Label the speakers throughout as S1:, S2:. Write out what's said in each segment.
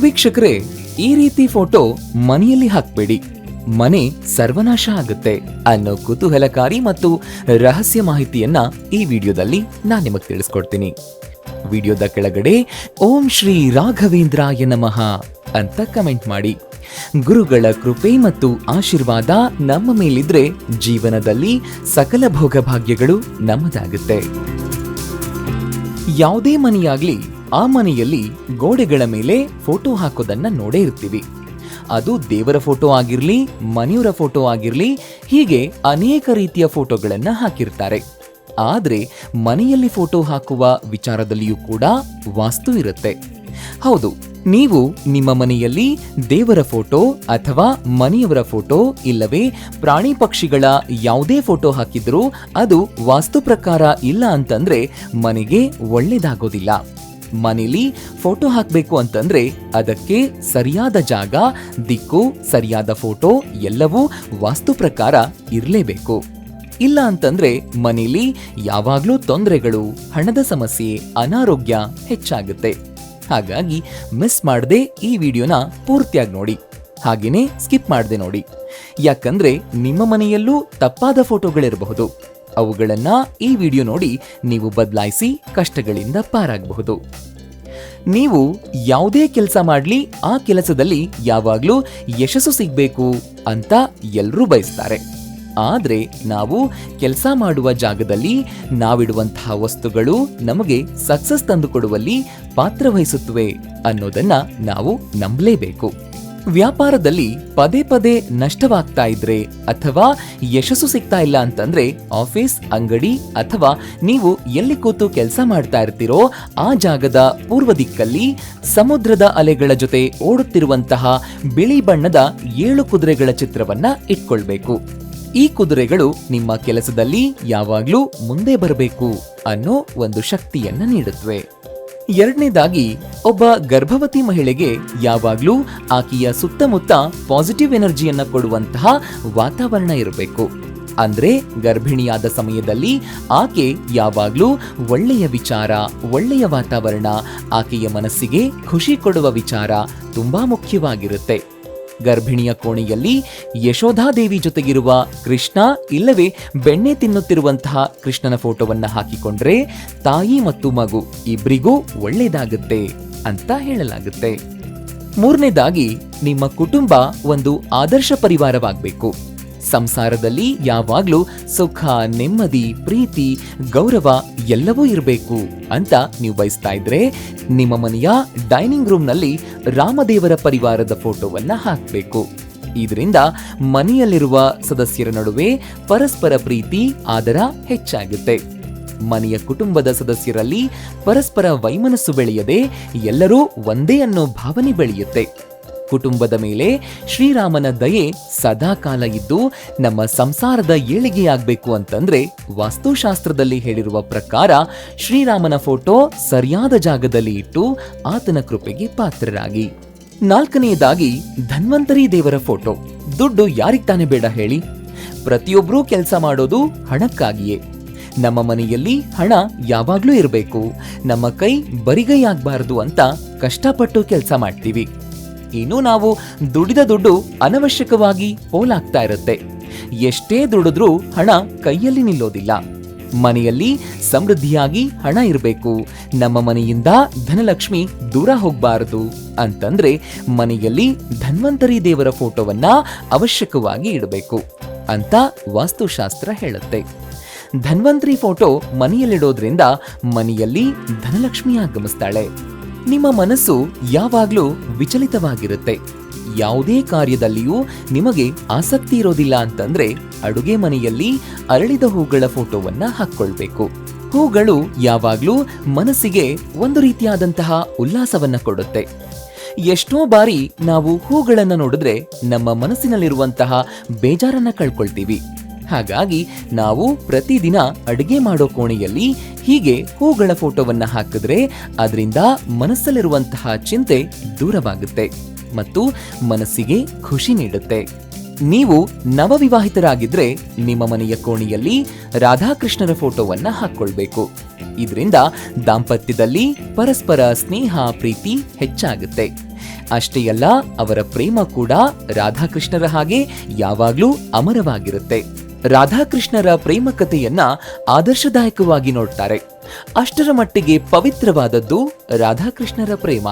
S1: ವೀಕ್ಷಕರೇ, ಈ ರೀತಿ ಫೋಟೋ ಮನೆಯಲ್ಲಿ ಹಾಕ್ಬೇಡಿ. ಮನೆ ಸರ್ವನಾಶ ಆಗುತ್ತೆ ಅನ್ನೋ ಕುತೂಹಲಕಾರಿ ಮತ್ತು ರಹಸ್ಯ ಮಾಹಿತಿಯನ್ನ ಈ ವಿಡಿಯೋದಲ್ಲಿ ನಾನು ನಿಮಗೆ ತಿಳಿಸ್ಕೊಡ್ತೀನಿ. ವಿಡಿಯೋದ ಕೆಳಗಡೆ, ಓಂ ಶ್ರೀ ರಾಘವೇಂದ್ರಾಯ ನಮಃ ಅಂತ ಕಮೆಂಟ್ ಮಾಡಿ. ಗುರುಗಳ ಕೃಪೆ ಮತ್ತು ಆಶೀರ್ವಾದ ನಮ್ಮ ಮೇಲಿದ್ರೆ ಜೀವನದಲ್ಲಿ ಸಕಲ ಭೋಗಭಾಗ್ಯಗಳು ನಮ್ಮದಾಗುತ್ತೆ. ಯಾವುದೇ ಮನೆಯಾಗ್ಲಿ ಆ ಮನೆಯಲ್ಲಿ ಗೋಡೆಗಳ ಮೇಲೆ ಫೋಟೋ ಹಾಕೋದನ್ನ ನೋಡೇ ಇರ್ತೀವಿ. ಅದು ದೇವರ ಫೋಟೋ ಆಗಿರ್ಲಿ, ಮನೆಯವರ ಫೋಟೋ ಆಗಿರ್ಲಿ, ಹೀಗೆ ಅನೇಕ ರೀತಿಯ ಫೋಟೋಗಳನ್ನ ಹಾಕಿರ್ತಾರೆ. ಆದ್ರೆ ಮನೆಯಲ್ಲಿ ಫೋಟೋ ಹಾಕುವ ವಿಚಾರದಲ್ಲಿಯೂ ಕೂಡ ವಾಸ್ತು ಇರುತ್ತೆ. ಹೌದು, ನೀವು ನಿಮ್ಮ ಮನೆಯಲ್ಲಿ ದೇವರ ಫೋಟೋ ಅಥವಾ ಮನೆಯವರ ಫೋಟೋ ಇಲ್ಲವೇ ಪ್ರಾಣಿ ಪಕ್ಷಿಗಳ ಯಾವುದೇ ಫೋಟೋ ಹಾಕಿದ್ರೂ ಅದು ವಾಸ್ತು ಪ್ರಕಾರ ಇಲ್ಲ ಅಂತಂದ್ರೆ ಮನೆಗೆ ಒಳ್ಳೇದಾಗೋದಿಲ್ಲ. ಮನೇಲಿ ಫೋಟೋ ಹಾಕಬೇಕು ಅಂತಂದ್ರೆ ಅದಕ್ಕೆ ಸರಿಯಾದ ಜಾಗ, ದಿಕ್ಕು, ಸರಿಯಾದ ಫೋಟೋ ಎಲ್ಲವೂ ವಾಸ್ತು ಪ್ರಕಾರ ಇರಲೇಬೇಕು. ಇಲ್ಲ ಅಂತಂದ್ರೆ ಮನೇಲಿ ಯಾವಾಗ್ಲೂ ತೊಂದರೆಗಳು, ಹಣದ ಸಮಸ್ಯೆ, ಅನಾರೋಗ್ಯ ಹೆಚ್ಚಾಗುತ್ತೆ. ಹಾಗಾಗಿ ಮಿಸ್ ಮಾಡದೆ ಈ ವಿಡಿಯೋನ ಪೂರ್ತಿಯಾಗಿ ನೋಡಿ. ಹಾಗೇನೆ ಸ್ಕಿಪ್ ಮಾಡದೆ ನೋಡಿ. ಯಾಕಂದ್ರೆ ನಿಮ್ಮ ಮನೆಯಲ್ಲೂ ತಪ್ಪಾದ ಫೋಟೋಗಳಿರಬಹುದು. ಅವುಗಳನ್ನ ಈ ವಿಡಿಯೋ ನೋಡಿ ನೀವು ಬದಲಾಯಿಸಿ ಕಷ್ಟಗಳಿಂದ ಪಾರಾಗಬಹುದು. ನೀವು ಯಾವುದೇ ಕೆಲಸ ಮಾಡಲಿ, ಆ ಕೆಲಸದಲ್ಲಿ ಯಾವಾಗಲೂ ಯಶಸ್ಸು ಸಿಗಬೇಕು ಅಂತ ಎಲ್ಲರೂ ಬಯಸ್ತಾರೆ. ಆದರೆ ನಾವು ಕೆಲಸ ಮಾಡುವ ಜಾಗದಲ್ಲಿ ನಾವಿಡುವಂತಹ ವಸ್ತುಗಳು ನಮಗೆ ಸಕ್ಸಸ್ ತಂದುಕೊಡುವಲ್ಲಿ ಪಾತ್ರವಹಿಸುತ್ತವೆ ಅನ್ನೋದನ್ನ ನಾವು ನಂಬಲೇಬೇಕು. ವ್ಯಾಪಾರದಲ್ಲಿ ಪದೇ ಪದೇ ನಷ್ಟವಾಗ್ತಾ ಇದ್ರೆ ಅಥವಾ ಯಶಸ್ಸು ಸಿಗ್ತಾ ಇಲ್ಲ ಅಂತಂದ್ರೆ ಆಫೀಸ್, ಅಂಗಡಿ ಅಥವಾ ನೀವು ಎಲ್ಲಿ ಕೂತು ಕೆಲಸ ಮಾಡ್ತಾ ಇರ್ತೀರೋ ಆ ಜಾಗದ ಪೂರ್ವ ದಿಕ್ಕಲ್ಲಿ ಸಮುದ್ರದ ಅಲೆಗಳ ಜೊತೆ ಓಡುತ್ತಿರುವಂತಹ ಬಿಳಿ ಬಣ್ಣದ ಏಳು ಕುದುರೆಗಳ ಚಿತ್ರವನ್ನ ಇಟ್ಕೊಳ್ಬೇಕು. ಈ ಕುದುರೆಗಳು ನಿಮ್ಮ ಕೆಲಸದಲ್ಲಿ ಯಾವಾಗ್ಲೂ ಮುಂದೆ ಬರಬೇಕು ಅನ್ನೋ ಒಂದು ಶಕ್ತಿಯನ್ನ ನೀಡುತ್ತವೆ ಎರಡನೇದಾಗಿ, ಒಬ್ಬ ಗರ್ಭವತಿ ಮಹಿಳೆಗೆ ಯಾವಾಗ್ಲೂ ಆಕೆಯ ಸುತ್ತಮುತ್ತ ಪಾಸಿಟಿವ್ ಎನರ್ಜಿಯನ್ನ ಕೊಡುವಂತಹ ವಾತಾವರಣ ಇರಬೇಕು. ಅಂದ್ರೆ ಗರ್ಭಿಣಿಯಾದ ಸಮಯದಲ್ಲಿ ಆಕೆ ಯಾವಾಗ್ಲೂ ಒಳ್ಳೆಯ ವಿಚಾರ, ಒಳ್ಳೆಯ ವಾತಾವರಣ, ಆಕೆಯ ಮನಸ್ಸಿಗೆ ಖುಷಿ ಕೊಡುವ ವಿಚಾರ ತುಂಬಾ ಮುಖ್ಯವಾಗಿರುತ್ತೆ. ಗರ್ಭಿಣಿಯ ಕೋಣೆಯಲ್ಲಿ ಯಶೋಧಾದೇವಿ ಜೊತೆಗಿರುವ ಕೃಷ್ಣ, ಇಲ್ಲವೇ ಬೆಣ್ಣೆ ತಿನ್ನುತ್ತಿರುವಂತಹ ಕೃಷ್ಣನ ಫೋಟೋವನ್ನು ಹಾಕಿಕೊಂಡ್ರೆ ತಾಯಿ ಮತ್ತು ಮಗು ಇಬ್ರಿಗೂ ಒಳ್ಳೆಯದಾಗುತ್ತೆ ಅಂತ ಹೇಳಲಾಗುತ್ತೆ. ಮೂರನೇದಾಗಿ, ನಿಮ್ಮ ಕುಟುಂಬ ಒಂದು ಆದರ್ಶ ಪರಿವಾರವಾಗಬೇಕು. ಸಂಸಾರದಲ್ಲಿ ಯಾವಾಗ್ಲೂ ಸುಖ, ನೆಮ್ಮದಿ, ಪ್ರೀತಿ, ಗೌರವ ಎಲ್ಲವೂ ಇರಬೇಕು ಅಂತ ನೀವು ಬಯಸ್ತಾ ಇದ್ರೆ ನಿಮ್ಮ ಮನೆಯ ಡೈನಿಂಗ್ ರೂಮ್ನಲ್ಲಿ ರಾಮದೇವರ ಪರಿವಾರದ ಫೋಟೋವನ್ನ ಹಾಕಬೇಕು. ಇದರಿಂದ ಮನೆಯಲ್ಲಿರುವ ಸದಸ್ಯರ ನಡುವೆ ಪರಸ್ಪರ ಪ್ರೀತಿ, ಆದರ ಹೆಚ್ಚಾಗುತ್ತೆ. ಮನೆಯ ಕುಟುಂಬದ ಸದಸ್ಯರಲ್ಲಿ ಪರಸ್ಪರ ವೈಮನಸ್ಸು ಬೆಳೆಯದೆ ಎಲ್ಲರೂ ಒಂದೇ ಅನ್ನೋ ಭಾವನೆ ಬೆಳೆಯುತ್ತೆ. ಕುಟುಂಬದ ಮೇಲೆ ಶ್ರೀರಾಮನ ದಯೆ ಸದಾಕಾಲ ಇದ್ದು ನಮ್ಮ ಸಂಸಾರದ ಏಳಿಗೆಯಾಗಬೇಕು ಅಂತಂದ್ರೆ ವಾಸ್ತುಶಾಸ್ತ್ರದಲ್ಲಿ ಹೇಳಿರುವ ಪ್ರಕಾರ ಶ್ರೀರಾಮನ ಫೋಟೋ ಸರಿಯಾದ ಜಾಗದಲ್ಲಿ ಇಟ್ಟು ಆತನ ಕೃಪೆಗೆ ಪಾತ್ರರಾಗಿ. ನಾಲ್ಕನೆಯದಾಗಿ ಧನ್ವಂತರಿ ದೇವರ ಫೋಟೋ. ದುಡ್ಡು ಯಾರಿಗ್ ತಾನೇ ಬೇಡ ಹೇಳಿ. ಪ್ರತಿಯೊಬ್ಬರೂ ಕೆಲಸ ಮಾಡೋದು ಹಣಕ್ಕಾಗಿಯೇ. ನಮ್ಮ ಮನೆಯಲ್ಲಿ ಹಣ ಯಾವಾಗ್ಲೂ ಇರಬೇಕು. ನಮ್ಮ ಕೈ ಬರಿಗೈ ಆಗ್ಬಾರ್ದು ಅಂತ ಕಷ್ಟಪಟ್ಟು ಕೆಲಸ ಮಾಡ್ತೀವಿ. ಇನ್ನು ನಾವು ದುಡಿದ ದುಡ್ಡು ಅನವಶ್ಯಕವಾಗಿ ಪೋಲಾಗ್ತಾ ಇರುತ್ತೆ. ಎಷ್ಟೇ ದುಡಿದ್ರೂ ಹಣ ಕೈಯಲ್ಲಿ ನಿಲ್ಲೋದಿಲ್ಲ. ಮನೆಯಲ್ಲಿ ಸಮೃದ್ಧಿಯಾಗಿ ಹಣ ಇರಬೇಕು. ನಮ್ಮ ಮನೆಯಿಂದ ಧನಲಕ್ಷ್ಮಿ ದೂರ ಹೋಗಬಾರದು ಅಂತಂದ್ರೆ ಮನೆಯಲ್ಲಿ ಧನ್ವಂತರಿ ದೇವರ ಫೋಟೋವನ್ನ ಅವಶ್ಯಕವಾಗಿ ಇಡಬೇಕು ಅಂತ ವಾಸ್ತುಶಾಸ್ತ್ರ ಹೇಳುತ್ತೆ. ಧನ್ವಂತರಿ ಫೋಟೋ ಮನೆಯಲ್ಲಿಡೋದ್ರಿಂದ ಮನೆಯಲ್ಲಿ ಧನಲಕ್ಷ್ಮಿ ಆಗಮಿಸ್ತಾಳೆ. ನಿಮ್ಮ ಮನಸ್ಸು ಯಾವಾಗ್ಲೂ ವಿಚಲಿತವಾಗಿರುತ್ತೆ. ಯಾವುದೇ ಕಾರ್ಯದಲ್ಲಿಯೂ ನಿಮಗೆ ಆಸಕ್ತಿ ಇರೋದಿಲ್ಲ ಅಂತಂದ್ರೆ ಅಡುಗೆ ಮನೆಯಲ್ಲಿ ಅರಳಿದ ಹೂಗಳ ಫೋಟೋವನ್ನ ಹಾಕ್ಕೊಳ್ಬೇಕು. ಹೂಗಳು ಯಾವಾಗ್ಲೂ ಮನಸ್ಸಿಗೆ ಒಂದು ರೀತಿಯಾದಂತಹ ಉಲ್ಲಾಸವನ್ನ ಕೊಡುತ್ತೆ. ಎಷ್ಟೋ ಬಾರಿ ನಾವು ಹೂಗಳನ್ನ ನೋಡಿದ್ರೆ ನಮ್ಮ ಮನಸ್ಸಿನಲ್ಲಿರುವಂತಹ ಬೇಜಾರನ್ನ ಕಳ್ಕೊಳ್ತೀವಿ. ಹಾಗಾಗಿ ನಾವು ಪ್ರತಿದಿನ ಅಡುಗೆ ಮಾಡೋ ಕೋಣೆಯಲ್ಲಿ ಹೀಗೆ ಹೂಗಳ ಫೋಟೋವನ್ನು ಹಾಕಿದ್ರೆ ಅದರಿಂದ ಮನಸ್ಸಲ್ಲಿರುವಂತಹ ಚಿಂತೆ ದೂರವಾಗುತ್ತೆ ಮತ್ತು ಮನಸ್ಸಿಗೆ ಖುಷಿ ನೀಡುತ್ತೆ. ನೀವು ನವವಿವಾಹಿತರಾಗಿದ್ರೆ ನಿಮ್ಮ ಮನೆಯ ಕೋಣೆಯಲ್ಲಿ ರಾಧಾಕೃಷ್ಣರ ಫೋಟೋವನ್ನ ಹಾಕ್ಕೊಳ್ಬೇಕು ಇದರಿಂದ ದಾಂಪತ್ಯದಲ್ಲಿ ಪರಸ್ಪರ ಸ್ನೇಹ, ಪ್ರೀತಿ ಹೆಚ್ಚಾಗುತ್ತೆ. ಅಷ್ಟೇ ಅಲ್ಲ, ಅವರ ಪ್ರೇಮ ಕೂಡ ರಾಧಾಕೃಷ್ಣರ ಹಾಗೆ ಯಾವಾಗಲೂ ಅಮರವಾಗಿರುತ್ತೆ. ರಾಧಾಕೃಷ್ಣರ ಪ್ರೇಮ ಕಥೆಯನ್ನ ಆದರ್ಶದಾಯಕವಾಗಿ ನೋಡ್ತಾರೆ. ಅಷ್ಟರ ಮಟ್ಟಿಗೆ ಪವಿತ್ರವಾದದ್ದು ರಾಧಾಕೃಷ್ಣರ ಪ್ರೇಮ.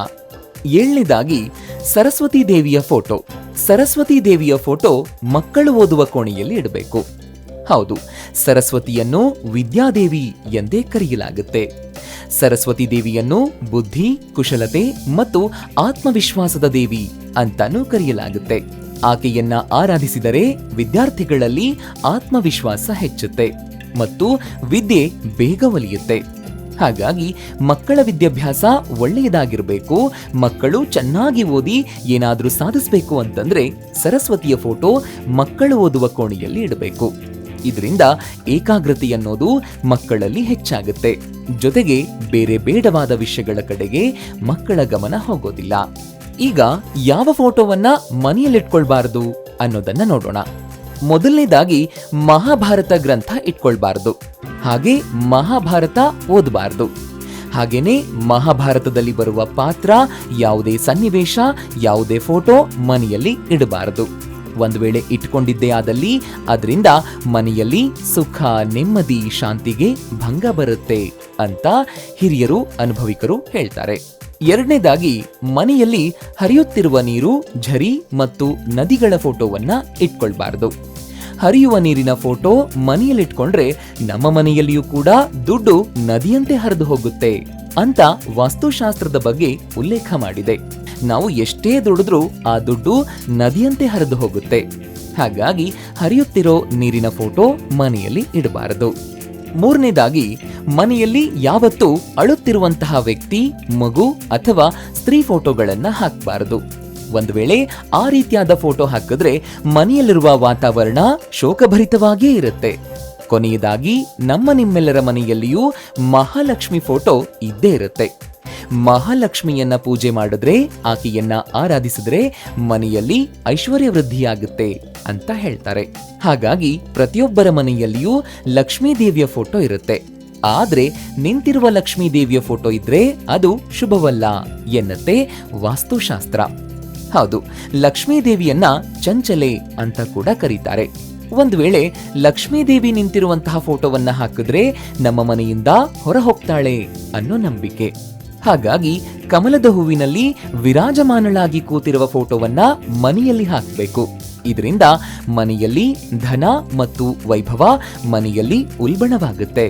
S1: ಏಳನೇದಾಗಿ ಸರಸ್ವತಿ ದೇವಿಯ ಫೋಟೋ. ಸರಸ್ವತಿ ದೇವಿಯ ಫೋಟೋ ಮಕ್ಕಳು ಓದುವ ಕೋಣೆಯಲ್ಲಿ ಇಡಬೇಕು. ಹೌದು, ಸರಸ್ವತಿಯನ್ನು ವಿದ್ಯಾದೇವಿ ಎಂದೇ ಕರೆಯಲಾಗುತ್ತೆ. ಸರಸ್ವತಿ ದೇವಿಯನ್ನು ಬುದ್ಧಿ, ಕುಶಲತೆ ಮತ್ತು ಆತ್ಮವಿಶ್ವಾಸದ ದೇವಿ ಅಂತಾನೂ ಕರೆಯಲಾಗುತ್ತೆ. ಆಕೆಯನ್ನ ಆರಾಧಿಸಿದರೆ ವಿದ್ಯಾರ್ಥಿಗಳಲ್ಲಿ ಆತ್ಮವಿಶ್ವಾಸ ಹೆಚ್ಚುತ್ತೆ ಮತ್ತು ವಿದ್ಯೆ ಬೇಗ ಒಲಿಯುತ್ತೆ. ಹಾಗಾಗಿ ಮಕ್ಕಳ ವಿದ್ಯಾಭ್ಯಾಸ ಒಳ್ಳೆಯದಾಗಿರಬೇಕು, ಮಕ್ಕಳು ಚೆನ್ನಾಗಿ ಓದಿ ಏನಾದರೂ ಸಾಧಿಸಬೇಕು ಅಂತಂದ್ರೆ ಸರಸ್ವತಿಯ ಫೋಟೋ ಮಕ್ಕಳು ಓದುವ ಕೋಣೆಯಲ್ಲಿ ಇಡಬೇಕು. ಇದರಿಂದ ಏಕಾಗ್ರತೆ ಅನ್ನೋದು ಮಕ್ಕಳಲ್ಲಿ ಹೆಚ್ಚಾಗುತ್ತೆ. ಜೊತೆಗೆ ಬೇರೆ ಬೇಡವಾದ ವಿಷಯಗಳ ಕಡೆಗೆ ಮಕ್ಕಳ ಗಮನ ಹೋಗೋದಿಲ್ಲ. ಈಗ ಯಾವ ಫೋಟೋವನ್ನ ಮನೆಯಲ್ಲಿಟ್ಕೊಳ್ಬಾರದು ಅನ್ನೋದನ್ನ ನೋಡೋಣ. ಮೊದಲನೇದಾಗಿ ಮಹಾಭಾರತ ಗ್ರಂಥ ಇಟ್ಕೊಳ್ಬಾರದು. ಹಾಗೆ ಮಹಾಭಾರತ ಓದಬಾರದು. ಹಾಗೇನೆ ಮಹಾಭಾರತದಲ್ಲಿ ಬರುವ ಪಾತ್ರ, ಯಾವುದೇ ಸನ್ನಿವೇಶ, ಯಾವುದೇ ಫೋಟೋ ಮನೆಯಲ್ಲಿ ಇಡಬಾರದು. ಒಂದು ವೇಳೆ ಇಟ್ಕೊಂಡಿದ್ದೇ ಆದಲ್ಲಿ ಅದರಿಂದ ಮನೆಯಲ್ಲಿ ಸುಖ, ನೆಮ್ಮದಿ, ಶಾಂತಿಗೆ ಭಂಗ ಬರುತ್ತೆ ಅಂತ ಹಿರಿಯರು, ಅನುಭವಿಕರು ಹೇಳ್ತಾರೆ. ಎರಡನೇದಾಗಿ, ಮನೆಯಲ್ಲಿ ಹರಿಯುತ್ತಿರುವ ನೀರು ಝರಿ ಮತ್ತು ನದಿಗಳ ಫೋಟೋವನ್ನ ಇಟ್ಕೊಳ್ಬಾರ್ದು. ಹರಿಯುವ ನೀರಿನ ಫೋಟೋ ಮನೆಯಲ್ಲಿಟ್ಕೊಂಡ್ರೆ ನಮ್ಮ ಮನೆಯಲ್ಲಿಯೂ ಕೂಡ ದುಡ್ಡು ನದಿಯಂತೆ ಹರಿದು ಹೋಗುತ್ತೆ ಅಂತ ವಾಸ್ತುಶಾಸ್ತ್ರದ ಬಗ್ಗೆ ಉಲ್ಲೇಖ ಮಾಡಿದೆ. ನಾವು ಎಷ್ಟೇ ದುಡಿದ್ರೂ ಆ ದುಡ್ಡು ನದಿಯಂತೆ ಹರಿದು ಹೋಗುತ್ತೆ. ಹಾಗಾಗಿ, ಹರಿಯುತ್ತಿರೋ ನೀರಿನ ಫೋಟೋ ಮನೆಯಲ್ಲಿ ಇಡಬಾರದು. ಮೂರನೇದಾಗಿ, ಮನೆಯಲ್ಲಿ ಯಾವತ್ತೂ ಅಳುತ್ತಿರುವಂತಹ ವ್ಯಕ್ತಿ, ಮಗು ಅಥವಾ ಸ್ತ್ರೀ ಫೋಟೋಗಳನ್ನ ಹಾಕಬಾರದು. ಒಂದು ವೇಳೆ ಆ ರೀತಿಯಾದ ಫೋಟೋ ಹಾಕಿದ್ರೆ ಮನೆಯಲ್ಲಿರುವ ವಾತಾವರಣ ಶೋಕಭರಿತವಾಗಿಯೇ ಇರುತ್ತೆ. ಕೊನೆಯದಾಗಿ, ನಮ್ಮ ನಿಮ್ಮೆಲ್ಲರ ಮನೆಯಲ್ಲಿಯೂ ಮಹಾಲಕ್ಷ್ಮಿ ಫೋಟೋ ಇದ್ದೇ ಇರುತ್ತೆ. ಮಹಾಲಕ್ಷ್ಮಿಯನ್ನ ಪೂಜೆ ಮಾಡಿದ್ರೆ ಆಕೆಯನ್ನ ಆರಾಧಿಸಿದ್ರೆ ಮನೆಯಲ್ಲಿ ಐಶ್ವರ್ಯ ವೃದ್ಧಿಯಾಗುತ್ತೆ ಅಂತ ಹೇಳ್ತಾರೆ. ಹಾಗಾಗಿ ಪ್ರತಿಯೊಬ್ಬರ ಮನೆಯಲ್ಲಿಯೂ ಲಕ್ಷ್ಮೀ ದೇವಿಯ ಫೋಟೋ ಇರುತ್ತೆ. ಆದ್ರೆ ನಿಂತಿರುವ ಲಕ್ಷ್ಮೀ ದೇವಿಯ ಫೋಟೋ ಇದ್ರೆ ಅದು ಶುಭವಲ್ಲ ಎನ್ನತ್ತೆ ವಾಸ್ತುಶಾಸ್ತ್ರ. ಹೌದು, ಲಕ್ಷ್ಮೀ ದೇವಿಯನ್ನ ಚಂಚಲೆ ಅಂತ ಕೂಡ ಕರೀತಾರೆ. ಒಂದು ವೇಳೆ ಲಕ್ಷ್ಮೀ ದೇವಿ ನಿಂತಿರುವಂತಹ ಫೋಟೋವನ್ನ ಹಾಕಿದ್ರೆ ನಮ್ಮ ಮನೆಯಿಂದ ಹೊರ ಹೋಗ್ತಾಳೆ ಅನ್ನೋ ನಂಬಿಕೆ. ಹಾಗಾಗಿ ಕಮಲದ ಹೂವಿನಲ್ಲಿ ವಿರಾಜಮಾನಳಾಗಿ ಕೂತಿರುವ ಫೋಟೋವನ್ನ ಮನೆಯಲ್ಲಿ ಹಾಕಬೇಕು. ಇದರಿಂದ ಮನೆಯಲ್ಲಿ ಧನ ಮತ್ತು ವೈಭವ ಮನೆಯಲ್ಲಿ ಉಲ್ಬಣವಾಗುತ್ತೆ.